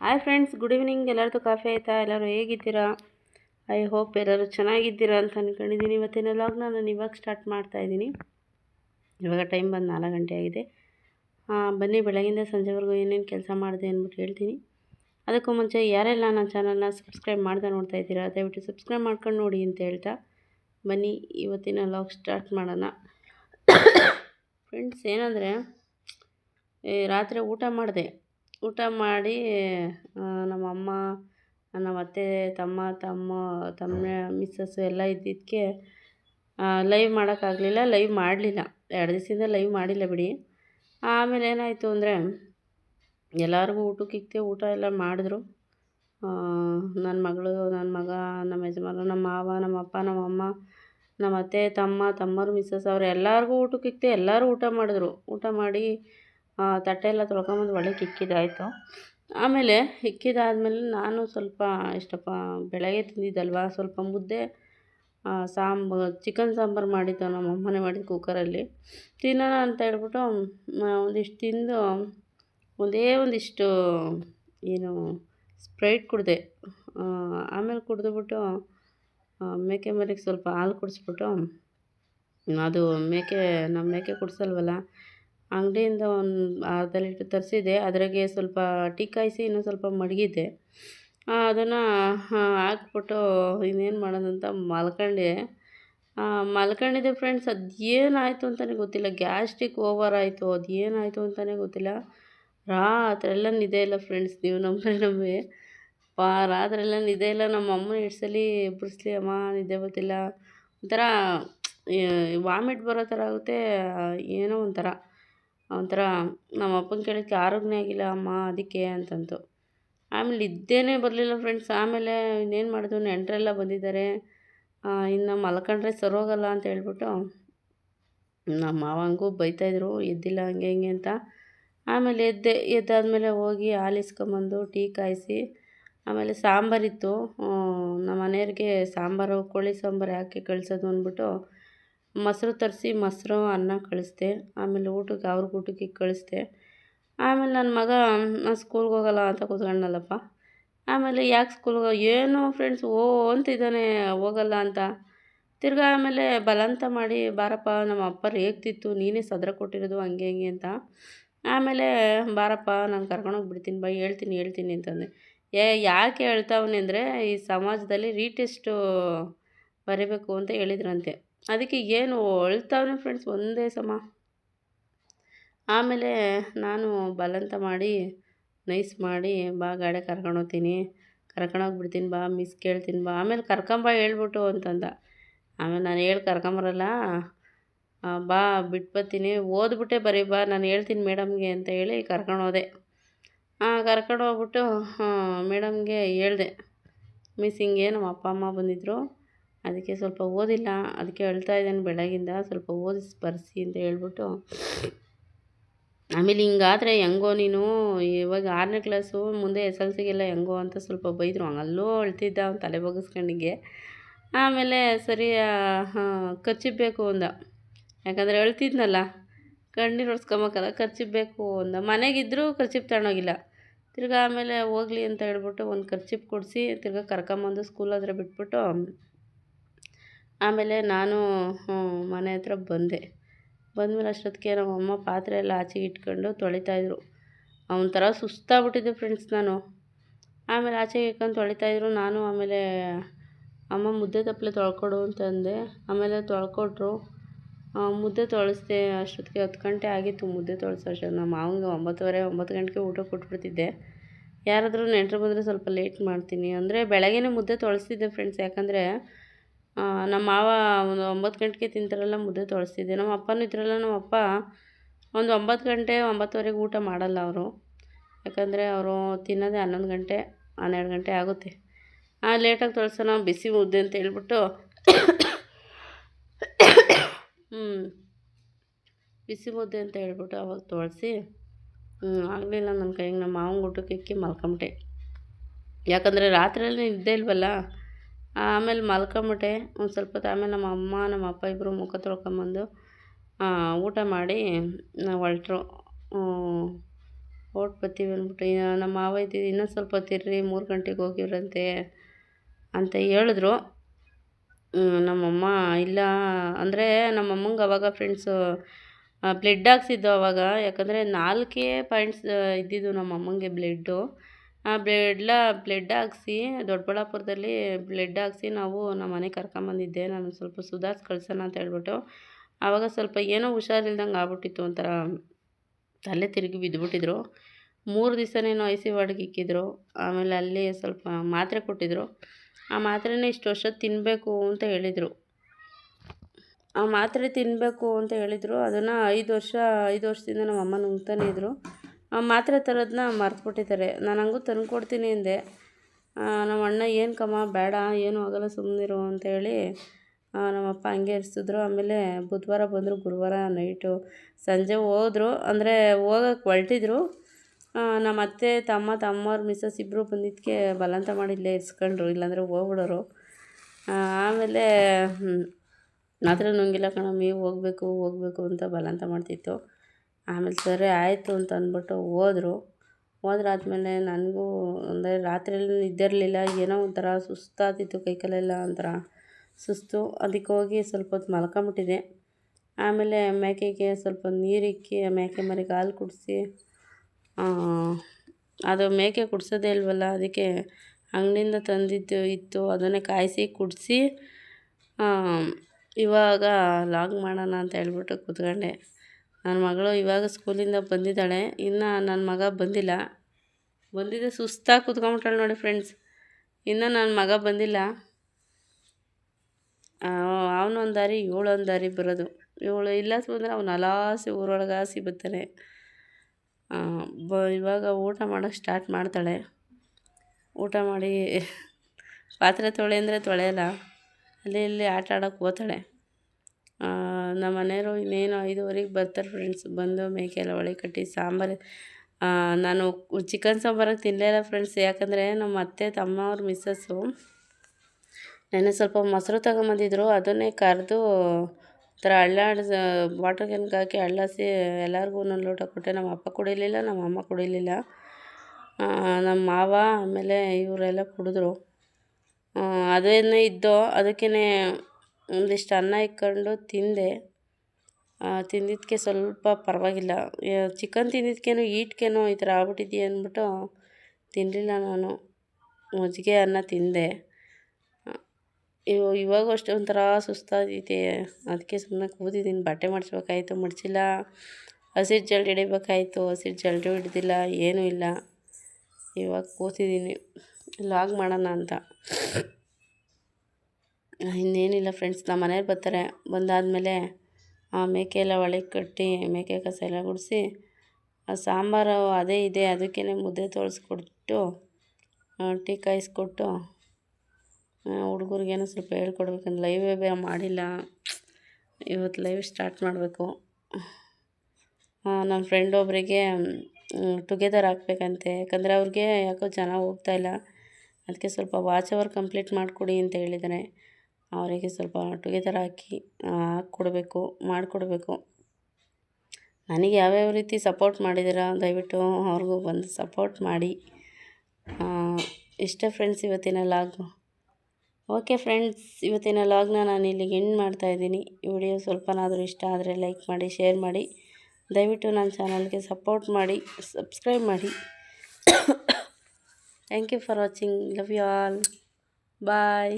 Hi friends good evening ಎಲ್ಲರದ್ದು coffee ಆಯಿತಾ? ಎಲ್ಲರೂ ಹೇಗಿದ್ದೀರಾ? ಐ ಹೋಪ್ ಎಲ್ಲರೂ ಚೆನ್ನಾಗಿದ್ದೀರಾ ಅಂತ ಅಂದ್ಕೊಂಡಿದ್ದೀನಿ ಇವತ್ತಿನ ಲಾಗ್ನ ನಾನು ಇವಾಗ ಸ್ಟಾರ್ಟ್ ಮಾಡ್ತಾ ಇದ್ದೀನಿ. ಇವಾಗ ಟೈಮ್ ಬಂದು ನಾಲ್ಕು ಗಂಟೆ ಆಗಿದೆ. ಬನ್ನಿ, ಬೆಳಗಿಂದ ಸಂಜೆವರೆಗೂ ಏನೇನು ಕೆಲಸ ಮಾಡಿದೆ ಅಂದ್ಬಿಟ್ಟು ಹೇಳ್ತೀನಿ. ಅದಕ್ಕೂ ಮುಂಚೆ ಯಾರೆಲ್ಲ ನನ್ನ ಚಾನಲ್ನ ಸಬ್ಸ್ಕ್ರೈಬ್ ಮಾಡ್ದೆ ನೋಡ್ತಾ ಇದ್ದೀರಾ, ದಯವಿಟ್ಟು ಸಬ್ಸ್ಕ್ರೈಬ್ ಮಾಡ್ಕೊಂಡು ನೋಡಿ ಅಂತ ಹೇಳ್ತಾ ಬನ್ನಿ, ಇವತ್ತಿನ ಲಾಗ್ ಸ್ಟಾರ್ಟ್ ಮಾಡೋಣ. ಫ್ರೆಂಡ್ಸ್ ಏನಂದರೆ ರಾತ್ರಿ ಊಟ ಮಾಡಿದೆ. ಊಟ ಮಾಡಿ ನಮ್ಮಮ್ಮ, ನಮ್ಮ ಅತ್ತೆ, ತಮ್ಮ ತಮ್ಮ ತಮ್ಮ ಮಿಸ್ಸಸ್ಸು ಎಲ್ಲ ಇದ್ದಿದ್ದಕ್ಕೆ ಲೈವ್ ಮಾಡೋಕ್ಕಾಗಲಿಲ್ಲ ಲೈವ್ ಮಾಡಲಿಲ್ಲ. ಎರಡು ದಿವಸದಿಂದ ಲೈವ್ ಮಾಡಿಲ್ಲ ಬಿಡಿ. ಆಮೇಲೆ ಏನಾಯಿತು ಅಂದರೆ, ಎಲ್ಲರಿಗೂ ಊಟಕ್ಕೆ ಊಟ ಎಲ್ಲ ಮಾಡಿದ್ರು. ನನ್ನ ಮಗಳು ನನ್ನ ಮಗ, ನಮ್ಮ ಯಜಮಾನ ನಮ್ಮ ಮಾವ, ನಮ್ಮ ಅಪ್ಪ, ನಮ್ಮ ಅಮ್ಮ, ನಮ್ಮ ಅತ್ತೆ, ತಮ್ಮ, ತಮ್ಮರು ಮಿಸ್ಸಸ್ ಅವ್ರು ಎಲ್ಲರಿಗೂ ಊಟಕ್ಕೆ ಎಲ್ಲರೂ ಊಟ ಮಾಡಿದ್ರು. ಊಟ ಮಾಡಿ ತಟ್ಟೆ ಎಲ್ಲ ತೊಳ್ಕೊಂಬಂದು ಒಳಗೆ ಇಕ್ಕಿದ್ದಾಯಿತು ಆಮೇಲೆ ಇಕ್ಕಿದಾದ್ಮೇಲೆ ನಾನು ಸ್ವಲ್ಪ ಇಷ್ಟಪ್ಪ ಬೆಳಗ್ಗೆ ತಿಂದಿದ್ದಲ್ವ, ಸ್ವಲ್ಪ ಮುದ್ದೆ ಸಾಂಬ ಚಿಕನ್ ಸಾಂಬಾರು ಮಾಡಿದ್ದು ನಮ್ಮ ಅಮ್ಮನೇ ಮಾಡಿದ್ದು ಕುಕ್ಕರಲ್ಲಿ. ತಿನ್ನೋಣ ಅಂತ ಹೇಳ್ಬಿಟ್ಟು ಒಂದಿಷ್ಟು ತಿಂದು, ಒಂದೇ ಒಂದಿಷ್ಟು, ಏನು, ಸ್ಪ್ರೈಟ್ ಕುಡಿದೆ. ಆಮೇಲೆ ಕುಡಿದ್ಬಿಟ್ಟು ಮೇಕೆ ಮರಿಗೆ ಸ್ವಲ್ಪ ಹಾಲು ಕುಡಿಸ್ಬಿಟ್ಟು, ಅದು ಮೇಕೆ, ನಮ್ಮ ಮೇಕೆ ಕುಡಿಸಲ್ವಲ್ಲ ಅಂಗಡಿಯಿಂದ ಒಂದು ಅರ್ಧ ಲೀಟ್ರ್ ತರಿಸಿದೆ ಅದ್ರಾಗೆ ಸ್ವಲ್ಪ ಟೀ ಕಾಯಿಸಿ ಇನ್ನೂ ಸ್ವಲ್ಪ ಮಡಗಿದ್ದೆ. ಅದನ್ನು ಹಾಕ್ಬಿಟ್ಟು ಇನ್ನೇನು ಮಾಡೋದಂತ ಮಲ್ಕೊಂಡೆ. ಮಲ್ಕೊಂಡಿದ್ದೆ ಫ್ರೆಂಡ್ಸ್ ಅದೇನಾಯಿತು ಅಂತಲೇ ಗೊತ್ತಿಲ್ಲ. ಗ್ಯಾಸ್ಟ್ರಿಕ್ ಓವರ್ ಆಯಿತು ಅದು ಏನಾಯಿತು ಅಂತಲೇ ಗೊತ್ತಿಲ್ಲ. ರಾತ್ರೆಲ್ಲ ನಿದ್ದೆ ಇಲ್ಲ ಫ್ರೆಂಡ್ಸ್ ನೀವು ನಮ್ಮ ನಂಬಿ ಪಾ ರಾತ್ರೆಲ್ಲ ನಿದ್ದೆ ಇಲ್ಲ. ನಮ್ಮ ಅಮ್ಮನ ಎಷ್ಟು ಬಿಡಿಸ್ಲಿ, ಅಮ್ಮ ನಿದ್ದೆ ಗೊತ್ತಿಲ್ಲ ಒಂಥರ ವಾಮಿಟ್ ಬರೋ ಥರ ಆಗುತ್ತೆ, ಏನೋ ಒಂಥರ. ಒಂಥರ ನಮ್ಮ ಅಪ್ಪನ ಕೇಳೋಕ್ಕೆ ಆರೋಗ್ಯನೇ ಆಗಿಲ್ಲ, ಅಮ್ಮ ಅದಕ್ಕೆ ಅಂತಂತು. ಆಮೇಲೆ ಇದ್ದೇನೆ ಬರಲಿಲ್ಲ ಫ್ರೆಂಡ್ಸ್ ಆಮೇಲೆ ಇನ್ನೇನು ಮಾಡೋದು ನೆಂಟರೆಲ್ಲ ಬಂದಿದ್ದಾರೆ. ಇನ್ನು ಮಲ್ಕೊಂಡ್ರೆ ಸರೋಗಲ್ಲ ಅಂತ ಹೇಳ್ಬಿಟ್ಟು ನಮ್ಮ ಮಾವಂಗೂ ಬೈತಾಯಿದ್ರು, ಎದ್ದಿಲ್ಲ ಹಂಗೆ ಹಿಂಗೆ ಅಂತ. ಆಮೇಲೆ ಎದ್ದೆ, ಎದ್ದಾದಮೇಲೆ ಹೋಗಿ ಹಾಲು ಇಸ್ಕೊಂಬಂದು ಟೀ ಕಾಯಿಸಿ, ಆಮೇಲೆ ಸಾಂಬಾರಿತ್ತು. ನಮ್ಮ ಮನೆಯವ್ರಿಗೆ ಸಾಂಬಾರು, ಕೋಳಿ ಸಾಂಬಾರು ಯಾಕೆ ಕಳಿಸೋದು ಅಂದ್ಬಿಟ್ಟು ಮೊಸರು ತರಿಸಿ ಮೊಸರು, ಅನ್ನ ಕಳಿಸ್ದೆ. ಆಮೇಲೆ ಊಟಕ್ಕೆ, ಅವ್ರಿಗೆ ಊಟಕ್ಕೆ ಕಳಿಸ್ದೆ. ಆಮೇಲೆ ನನ್ನ ಮಗ ನಾನು ಸ್ಕೂಲ್ಗೆ ಹೋಗಲ್ಲ ಅಂತ ಕೂತ್ಕೊಂಡಲ್ಲಪ್ಪ ಆಮೇಲೆ ಯಾಕೆ ಸ್ಕೂಲ್ಗೆ ಏನು ಫ್ರೆಂಡ್ಸ್ ಓ ಅಂತಿದ್ದಾನೆ, ಹೋಗಲ್ಲ ಅಂತ. ತಿರ್ಗಾ ಆಮೇಲೆ ಬಲಂತ ಮಾಡಿ, ಬಾರಪ್ಪ, ನಮ್ಮ ಅಪ್ಪ ರೇಗ್ತಿತ್ತು, ನೀನೇ ಸದ್ರ ಕೊಟ್ಟಿರೋದು ಹಂಗೆ ಹಂಗೆ ಅಂತ. ಆಮೇಲೆ, ಬಾರಪ್ಪ, ನಾನು ಕರ್ಕೊಂಡೋಗಿ ಬಿಡ್ತೀನಿ ಬಾ, ಹೇಳ್ತೀನಿ ಹೇಳ್ತೀನಿ ಅಂತಂದೆ. ಏ, ಯಾಕೆ ಹೇಳ್ತಾವನೆ ಅಂದರೆ, ಈ ಸಮಾಜದಲ್ಲಿ ರೀಟೆಸ್ಟು ಬರೀಬೇಕು ಅಂತ ಹೇಳಿದ್ರಂತೆ. ಅದಕ್ಕೆ ಏನು ಅಳ್ತಾವನೆ ಫ್ರೆಂಡ್ಸ್ ಒಂದೇ ಸಮ. ಆಮೇಲೆ ನಾನು ಬಲಂತ ಮಾಡಿ ನೈಸ್ ಮಾಡಿ, ಬಾ ಗಾಡಿ ಕರ್ಕೊಂಡು ಹೋಗ್ತೀನಿ. ಕರ್ಕೊಂಡೋಗ್ಬಿಡ್ತೀನಿ ಬಾ ಮಿಸ್ ಕೇಳ್ತೀನಿ ಬಾ. ಆಮೇಲೆ ಕರ್ಕೊಂಬಾ ಹೇಳ್ಬಿಟ್ಟು ಅಂತಂದ. ಆಮೇಲೆ ನಾನು ಹೇಳಿ ಕರ್ಕೊಂಬರಲ್ಲ ಬಾ ಬಾ ಬಿಟ್ಬರ್ತೀನಿ ಓದ್ಬಿಟ್ಟೆ ಬರೀ ಬಾ, ನಾನು ಹೇಳ್ತೀನಿ ಮೇಡಮ್ಗೆ ಅಂತ ಹೇಳಿ ಕರ್ಕೊಂಡು ಹೋದೆ. ಕರ್ಕೊಂಡು ಹೋಗ್ಬಿಟ್ಟು ಮೇಡಮ್ಗೆ ಹೇಳ್ದೆ. ಮಿಸ್ ಹಿಂಗೆ ನಮ್ಮ ಅಪ್ಪ, ಅಮ್ಮ ಬಂದಿದ್ದರು ಅದಕ್ಕೆ ಸ್ವಲ್ಪ ಓದಿಲ್ಲ, ಅದಕ್ಕೆ ಅಳ್ತಾ ಇದ್ದಾನೆ ಬೆಳಗಿಂದ, ಸ್ವಲ್ಪ ಓದಿಸಿ ಬರೆಸಿ ಅಂತ ಹೇಳ್ಬಿಟ್ಟು. ಆಮೇಲೆ ಹಿಂಗಾದರೆ ಹೆಂಗೋ ನೀನು, ಇವಾಗ ಆರನೇ ಕ್ಲಾಸು ಮುಂದೆ ಎಸ್ ಎಲ್ ಸಿಗೆಲ್ಲ ಹೆಂಗೋ ಅಂತ ಸ್ವಲ್ಪ ಬೈದರು. ಅಲ್ಲೂ ಅಳ್ತಿದ್ದ ಅವ್ನು ತಲೆ ಬಗ್ಗಿಸ್ಕೊಂಡಿಗೆ. ಆಮೇಲೆ ಸರಿ ಖರ್ಚಿಗೆ ಬೇಕು ಅಂದ. ಯಾಕಂದರೆ ಅಳ್ತಿದ್ನಲ್ಲ, ಕಣ್ಣೀರು ಒರೆಸ್ಕೊಂಬೇಕಲ್ಲ ಖರ್ಚಿಗೆ ಬೇಕು ಅಂದ. ಮನೆಗಿದ್ದರೂ ಖರ್ಚಿಪ್ ತಗೊಂಡೋಗಿಲ್ಲ. ತಿರ್ಗಿ ಆಮೇಲೆ ಹೋಗ್ಲಿ ಅಂತ ಹೇಳ್ಬಿಟ್ಟು ಒಂದು ಖರ್ಚಿಪ್ ಕೊಡಿಸಿ, ತಿರ್ಗಿ ಕರ್ಕೊಂಬಂದು ಸ್ಕೂಲ್ ಹತ್ರ ಬಿಟ್ಬಿಟ್ಟು ಆಮೇಲೆ ನಾನು ಮನೆ ಹತ್ರ ಬಂದೆ. ಬಂದಮೇಲೆ ಅಷ್ಟೊತ್ತಿಗೆ ನಮ್ಮ ಅಮ್ಮ ಪಾತ್ರೆ ಎಲ್ಲ ಆಚೆಗೆ ಇಟ್ಕೊಂಡು ತೊಳಿತಾಯಿದ್ರು ಒಂಥರ ಸುಸ್ತಾಗ್ಬಿಟ್ಟಿದ್ದೆ ಫ್ರೆಂಡ್ಸ್ ನಾನು. ಆಮೇಲೆ ಆಚೆಗೆ ಇಟ್ಕೊಂಡು ತೊಳಿತಾಯಿದ್ರು ನಾನು ಆಮೇಲೆ ಅಮ್ಮ ಮುದ್ದೆ ತಪ್ಪಲೆ ತೊಳ್ಕೊಡು ಅಂತಂದೆ ಆಮೇಲೆ ತೊಳ್ಕೊಟ್ರು. ಮುದ್ದೆ ತೊಳೆಸ್ದೆ. ಅಷ್ಟೊತ್ತಿಗೆ ಹತ್ತು ಗಂಟೆ ಆಗಿತ್ತು ಮುದ್ದೆ ತೊಳೆಸೋ ಅಷ್ಟೊತ್ತಿಗೆ. ನಮ್ಮ ಮಾವನಿಗೆ ಒಂಬತ್ತುವರೆ, ಒಂಬತ್ತು ಗಂಟೆಗೆ ಊಟ ಕೊಟ್ಬಿಡ್ತಿದ್ದೆ. ಯಾರಾದರೂ ನೆಂಟರು ಬಂದರೆ ಸ್ವಲ್ಪ ಲೇಟ್ ಮಾಡ್ತೀನಿ. ಅಂದರೆ ಬೆಳಗ್ಗೆನೇ ಮುದ್ದೆ ತೊಳೆಸ್ತಿದ್ದೆ ಫ್ರೆಂಡ್ಸ್ ಯಾಕಂದರೆ ನಮ್ಮ ಮಾವ ಒಂದು ಒಂಬತ್ತು ಗಂಟೆಗೆ ತಿಂತಾರಲ್ಲ ಮುದ್ದೆ ತೊಳೆಸ್ತಿದ್ದೆ ನಮ್ಮ ಅಪ್ಪನೂ ಇದ್ರಲ್ಲ, ನಮ್ಮ ಅಪ್ಪ ಒಂದು ಒಂಬತ್ತು ಗಂಟೆ, ಒಂಬತ್ತುವರೆಗೆ ಊಟ ಮಾಡಲ್ಲ ಅವರು. ಯಾಕಂದರೆ ಅವರು ತಿನ್ನೋದೇ ಹನ್ನೊಂದು ಗಂಟೆ, ಹನ್ನೆರಡು ಗಂಟೆ ಆಗುತ್ತೆ. ಆ, ಲೇಟಾಗಿ ತೊಳ್ಸೋಣ, ಬಿಸಿ ಮುದ್ದೆ ಅಂತ ಹೇಳ್ಬಿಟ್ಟು ಬಿಸಿ ಮುದ್ದೆ ಅಂತ ಹೇಳ್ಬಿಟ್ಟು ಅವಾಗ ತೊಳೆಸಿ ಆಗಲಿಲ್ಲ ನನ್ನ ಕೈಗೆ, ನಮ್ಮ ಮಾವನ ಊಟಕ್ಕೆ ಇಕ್ಕಿ ಮಲ್ಕೊಂಬಿಟ್ಟೆ. ಯಾಕಂದರೆ ರಾತ್ರಿಯಲ್ಲಿ ನಿದ್ದೆ ಇಲ್ವಲ್ಲ? ಆಮೇಲೆ ಮಲ್ಕೊಂಬಿಟ್ಟೆ. ಒಂದು ಸ್ವಲ್ಪ ಹೊತ್ತು ಆಮೇಲೆ ನಮ್ಮ ಅಮ್ಮ, ನಮ್ಮ ಅಪ್ಪ ಇಬ್ಬರು ಮುಖ ತೊಳ್ಕೊಂಬಂದು ಊಟ ಮಾಡಿ ನಾವು ಹೊರಟ್ರು ಹೊರ್ಟು ಬರ್ತೀವಿ ಅಂದ್ಬಿಟ್ಟು ನಮ್ಮ ಮಾವ ಇದ್ದಿದ್ದು ಇನ್ನೊಂದು ಸ್ವಲ್ಪ ಹೊತ್ತಿರ್ರಿ ಮೂರು ಗಂಟೆಗೆ ಹೋಗಿವ್ರಂತೆ ಅಂತ ಹೇಳಿದ್ರು. ನಮ್ಮಮ್ಮ ಇಲ್ಲ ಅಂದರೆ ನಮ್ಮಮ್ಮಂಗೆ ಅವಾಗ ಫ್ರೆಂಡ್ಸು ಬ್ಲಡ್ ಹಾಕ್ಸಿದ್ದು ಅವಾಗ. ಯಾಕಂದರೆ ನಾಲ್ಕೇ ಪಾಯಿಂಟ್ಸ್ ಇದ್ದಿದ್ದು ನಮ್ಮಮ್ಮಂಗೆ ಬ್ಲಡ್ಡು ಆ ಬ್ಲೆಡ್ಲ ಬ್ಲೆಡ್ ಹಾಕ್ಸಿ ದೊಡ್ಡಬಳ್ಳಾಪುರದಲ್ಲಿ ಬ್ಲೆಡ್ ಹಾಕ್ಸಿ ನಾವು ನಮ್ಮ ಮನೆಗೆ ಕರ್ಕೊಂಬಂದಿದ್ದೆ. ನಾನು ಸ್ವಲ್ಪ ಸುಧಾರ್ಸಿ ಕಳ್ಸೋಣ ಅಂತ ಹೇಳ್ಬಿಟ್ಟು ಆವಾಗ ಸ್ವಲ್ಪ ಏನೋ ಹುಷಾರಿಲ್ದಂಗೆ ಆಗ್ಬಿಟ್ಟಿತ್ತು ಒಂಥರ ತಲೆ ತಿರುಗಿ ಬಿದ್ದುಬಿಟ್ಟಿದ್ರು ಮೂರು ದಿವಸನೇನೋ ಐ ಸಿ ವಾರ್ಡ್ಗೆ ಇಕ್ಕಿದ್ರು. ಆಮೇಲೆ ಅಲ್ಲಿ ಸ್ವಲ್ಪ ಮಾತ್ರೆ ಕೊಟ್ಟಿದ್ರು. ಆ ಮಾತ್ರೆನೇ ಇಷ್ಟು ವರ್ಷ ತಿನ್ನಬೇಕು ಅಂತ ಹೇಳಿದರು. ಆ ಮಾತ್ರೆ ತಿನ್ನಬೇಕು ಅಂತ ಹೇಳಿದರು. ಅದನ್ನು ಐದು ವರ್ಷ, ಐದು ವರ್ಷದಿಂದ ನಮ್ಮ ಅಮ್ಮ ನುಂಗ್ತಾನೇ ಇದ್ದರು ಮಾತ್ರೆ ತರೋದನ್ನ ಮರ್ತುಬಿಟ್ಟಿದ್ದಾರೆ. ನಾನು ಹಂಗೂ ತಂದು ಕೊಡ್ತೀನಿ ಅಂದೆ. ನಮ್ಮ ಅಣ್ಣ ಏನು ಕಮ್ಮ, ಬೇಡ, ಏನೂ ಆಗಲ್ಲ ಸುಮ್ಮನಿರು ಅಂತೇಳಿ ನಮ್ಮಪ್ಪ ಹಂಗೆ ಇರಿಸಿದ್ರು ಆಮೇಲೆ ಬುಧವಾರ ಬಂದರು, ಗುರುವಾರ ನೈಟು. ಸಂಜೆ ಹೋದರು, ಅಂದರೆ ಹೋಗಕ್ಕೆ ಹೊರಟಿದ್ರು ನಮ್ಮ ಅತ್ತೆ, ತಮ್ಮ, ತಮ್ಮವ್ರ, ಮಿಸ್ಸಸ್ ಇಬ್ಬರು ಬಂದಿದ್ದಕ್ಕೆ ಬಲಂತ ಮಾಡಿ ಇಲ್ಲೇ ಇರಿಸ್ಕೊಂಡ್ರು ಇಲ್ಲಾಂದರೆ ಹೋಗ್ಬಿಡೋರು. ಆಮೇಲೆ ಮಾತ್ರ ನುಂಗಿಲ್ಲ ಕಣಮ್ಮಿ, ಹೋಗ್ಬೇಕು ಹೋಗ್ಬೇಕು ಅಂತ ಬಲವಂತ ಮಾಡ್ತಿತ್ತು. ಆಮೇಲೆ ಸರಿ ಆಯಿತು ಅಂತ ಅಂದ್ಬಿಟ್ಟು ಹೋದ್ರು. ಹೋದ್ರಾದ್ಮೇಲೆ ನನಗೂ ಅಂದರೆ ರಾತ್ರಿಯಲ್ಲಿ ನಿದ್ದೆ ಇರಲಿಲ್ಲ ಏನೋ ಒಂಥರ ಸುಸ್ತಾಗ್ತಿತ್ತು ಕೈ ಕಾಲೆಲ್ಲ ಒಂಥರ ಸುಸ್ತು. ಅದಕ್ಕೆ ಹೋಗಿ ಸ್ವಲ್ಪ ಹೊತ್ತು ಮಲ್ಕೊಂಬಿಟ್ಟಿದ್ದೆ ಆಮೇಲೆ ಮೇಕೆಗೆ ಸ್ವಲ್ಪ ನೀರಿಕ್ಕಿ ಮೇಕೆ ಮರಿಗೆ ಹಾಲು ಕುಡಿಸಿ ಅದು ಮೇಕೆ ಕುಡಿಸೋದೇ ಇಲ್ವಲ್ಲ, ಅದಕ್ಕೆ ಅಂಗಡಿಯಿಂದ ತಂದಿದ್ದು ಇತ್ತು, ಅದನ್ನೇ ಕಾಯಿಸಿ ಕುಡಿಸಿ ಇವಾಗ ಲಾಗ್ ಮಾಡೋಣ ಅಂತ ಹೇಳ್ಬಿಟ್ಟು ಕೂತ್ಕೊಂಡೆ. ನನ್ನ ಮಗಳು ಇವಾಗ ಸ್ಕೂಲಿಂದ ಬಂದಿದ್ದಾಳೆ. ಇನ್ನು ನನ್ನ ಮಗ ಬಂದಿಲ್ಲ. ಬಂದಿದ್ದೆ ಸುಸ್ತಾಗಿ ಕೂತ್ಕೊಂಬಿಟ್ಟಾಳೆ ನೋಡಿ ಫ್ರೆಂಡ್ಸ್ ಇನ್ನು ನನ್ನ ಮಗ ಬಂದಿಲ್ಲ. ಅವನೊಂದು ದಾರಿ ಏಳೊಂದು ದಾರಿ ಬರೋದು. ಇವಳು ಇಲ್ಲ ಬಂದರೆ ಅವನು ಹಲಾಸಿ ಊರೊಳಗಾಸಿ ಬರ್ತಾನೆ. ಬ, ಇವಾಗ ಊಟ ಮಾಡೋಕ್ಕೆ ಸ್ಟಾರ್ಟ್ ಮಾಡ್ತಾಳೆ. ಊಟ ಮಾಡಿ, ಪಾತ್ರೆ ತೊಳೆ ಅಂದರೆ ತೊಳೆಯಲ್ಲ. ಅಲ್ಲಿ ಇಲ್ಲಿ ಆಟ ಆಡೋಕ್ಕೆ ಹೋಗ್ತಾಳೆ. ನಮ್ಮ ಮನೆಯವರು ಇನ್ನೇನು ಐದುವರೆಗೆ ಬರ್ತಾರೆ ಫ್ರೆಂಡ್ಸ್ ಬಂದು ಮೇಕೆ ಎಲ್ಲ ಒಳಗೆ ಕಟ್ಟಿ ಸಾಂಬಾರು ನಾನು ಚಿಕನ್ ಸಾಂಬಾರಾಗಿ ತಿನ್ನಲೇ ಇಲ್ಲ ಫ್ರೆಂಡ್ಸ್ ಯಾಕಂದರೆ ನಮ್ಮ ಅತ್ತೆ, ತಮ್ಮ ಅವ್ರ ಮಿಸ್ಸಸ್ಸು ನೆನ್ನೆ ಸ್ವಲ್ಪ ಮೊಸರು ತಗೊಂಬಂದಿದ್ರು. ಅದನ್ನೇ ಕರೆದು ಥರ ಅಳ್ಳಾಡ್ ವಾಟರ್ ಕ್ಯಾನ್ಗೆ ಹಾಕಿ ಅಳ್ಳಾಸಿ ಎಲ್ಲರಿಗೂ ಒಂದೊಂದು ಲೋಟ ಕೊಟ್ಟೆ. ನಮ್ಮ ಅಪ್ಪ ಕುಡಿಲಿಲ್ಲ, ನಮ್ಮ ಅಮ್ಮ ಕುಡಿಲಿಲ್ಲ. ನಮ್ಮ ಮಾವ ಆಮೇಲೆ ಇವರೆಲ್ಲ ಕುಡಿದ್ರು. ಅದೇನೇ ಇದ್ದೋ ಅದಕ್ಕೇ ಒಂದಿಷ್ಟು ಅನ್ನ ಇಕ್ಕೊಂಡು ತಿಂದೆ. ತಿಂದಿದ್ದಕ್ಕೆ ಸ್ವಲ್ಪ ಪರವಾಗಿಲ್ಲ. ಚಿಕನ್ ತಿಂದಿದ್ದಕ್ಕೇನು ಈಟ್ಗೇನೋ ಈ ಥರ ಆಗ್ಬಿಟ್ಟಿದೆಯಾ ಅಂದ್ಬಿಟ್ಟು ತಿನ್ನಲಿಲ್ಲ ನಾನು. ಮಜ್ಜಿಗೆ ಅನ್ನ ತಿಂದೆ. ಇವು, ಇವಾಗೂ ಅಷ್ಟೇ ಒಂಥರ ಸುಸ್ತಾಗೈತೆ ಅದಕ್ಕೆ ಸುಮ್ಮನೆ ಕೂತಿದ್ದೀನಿ. ಬಟ್ಟೆ ಮಾಡಿಸ್ಬೇಕಾಯ್ತು ಮಡಿಚಿಲ್ಲ ಹಸಿರು ಜಲ್ಡಿ ಹಿಡಿಬೇಕಾಯ್ತು. ಹಸಿರು ಜಲ್ಡಿ ಹಿಡ್ದಿಲ್ಲ, ಏನೂ ಇಲ್ಲ. ಇವಾಗ ಕೂತಿದ್ದೀನಿ. ಲಾಗ್ ಮಾಡೋಣ ಅಂತ. ಇನ್ನೇನಿಲ್ಲ ಫ್ರೆಂಡ್ಸ್ ನಮ್ಮ ಮನೆಯವ್ರು ಬರ್ತಾರೆ. ಬಂದಾದಮೇಲೆ ಆ ಮೇಕೆ ಎಲ್ಲ ಒಳಗೆ ಕಟ್ಟಿ ಮೇಕೆ ಕಸ ಎಲ್ಲ ಗುಡಿಸಿ, ಆ ಸಾಂಬಾರು ಅದೇ ಇದೆ ಅದಕ್ಕೇ ಮುದ್ದೆ ತೋಳಿಸ್ಕೊಟ್ಟು ಟೀ ಕಾಯಿಸ್ಕೊಟ್ಟು ಹುಡುಗರಿಗೇನೋ ಸ್ವಲ್ಪ ಹೇಳ್ಕೊಡ್ಬೇಕಂದ್ರೆ ಲೈವೇ ಬೇ ಮಾಡಿಲ್ಲ. ಇವತ್ತು ಲೈವ್ ಸ್ಟಾರ್ಟ್ ಮಾಡಬೇಕು. ನನ್ನ ಫ್ರೆಂಡ್ ಒಬ್ಬರಿಗೆ ಟುಗೆದರ್ ಹಾಕ್ಬೇಕಂತೆ ಯಾಕಂದರೆ ಅವ್ರಿಗೆ ಯಾಕೋ ಚೆನ್ನಾಗಿ ಹೋಗ್ತಾಯಿಲ್ಲ ಅದಕ್ಕೆ ಸ್ವಲ್ಪ ವಾಚ್ ಅವರ್ ಕಂಪ್ಲೀಟ್ ಮಾಡಿಕೊಡಿ ಅಂತ ಹೇಳಿದ್ದಾರೆ ಅವರಿಗೆ ಸ್ವಲ್ಪ ಟುಗೆದರ್ ಹಾಕಿ ಹಾಕ್ಕೊಡ್ಬೇಕು ಮಾಡಿಕೊಡ್ಬೇಕು. ನನಗೆ ಯಾವ್ಯಾವ ರೀತಿ ಸಪೋರ್ಟ್ ಮಾಡಿದ್ದೀರ, ದಯವಿಟ್ಟು ಅವ್ರಿಗೂ ಬಂದು ಸಪೋರ್ಟ್ ಮಾಡಿ. ಇಷ್ಟೇ ಫ್ರೆಂಡ್ಸ್ ಇವತ್ತಿನ ಲಾಗು ಓಕೆ ಫ್ರೆಂಡ್ಸ್ ಇವತ್ತಿನ ಲಾಗ್ನ ನಾನು ಇಲ್ಲಿಗೆ ಎಂಡ್ ಮಾಡ್ತಾಯಿದ್ದೀನಿ ಈ ವಿಡಿಯೋ ಸ್ವಲ್ಪನಾದರೂ ಇಷ್ಟ ಆದರೆ ಲೈಕ್ ಮಾಡಿ ಶೇರ್ ಮಾಡಿ. ದಯವಿಟ್ಟು ನನ್ನ ಚಾನಲ್ಗೆ ಸಪೋರ್ಟ್ ಮಾಡಿ ಸಬ್ಸ್ಕ್ರೈಬ್ ಮಾಡಿ. Thank you for watching love you all bye